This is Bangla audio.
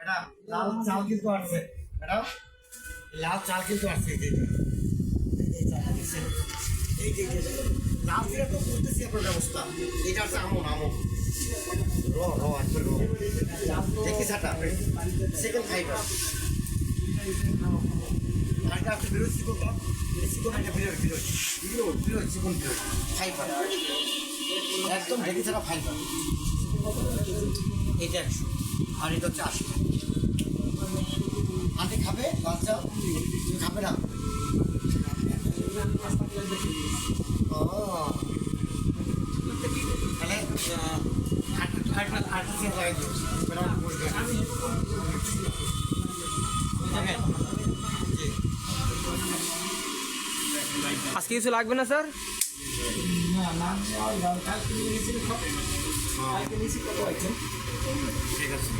ম্যাডাম, লাল চাল কিন্তু আসছে ম্যাডাম, লাল চাল কিন্তু আসছে এই এই যে লাল জিরা তো করতেছি আপনার ব্যবস্থা। এটা হচ্ছে আমন আমন। র র সাটা সেকেন্ড ফাইবার আরেকটা আছে বিরোধ চিকনটা। চিকন একটা বিরোধ বিরোধ। বিরোধ বিরোধ চিকন, বিরোধ। একদম দেখি ছাড়া ফাইবার এটা একশো। আর এটা হচ্ছে আশি আন্টি খাবে লাল চা তুমি খাবে না ও তাহলে আহ, আট- আট- আট চেয়ার লাগাই দিও ম্যাডাম বসবে বুঝলেন? জি। আজকে কিছু লাগবে না স্যার ঠিক আছে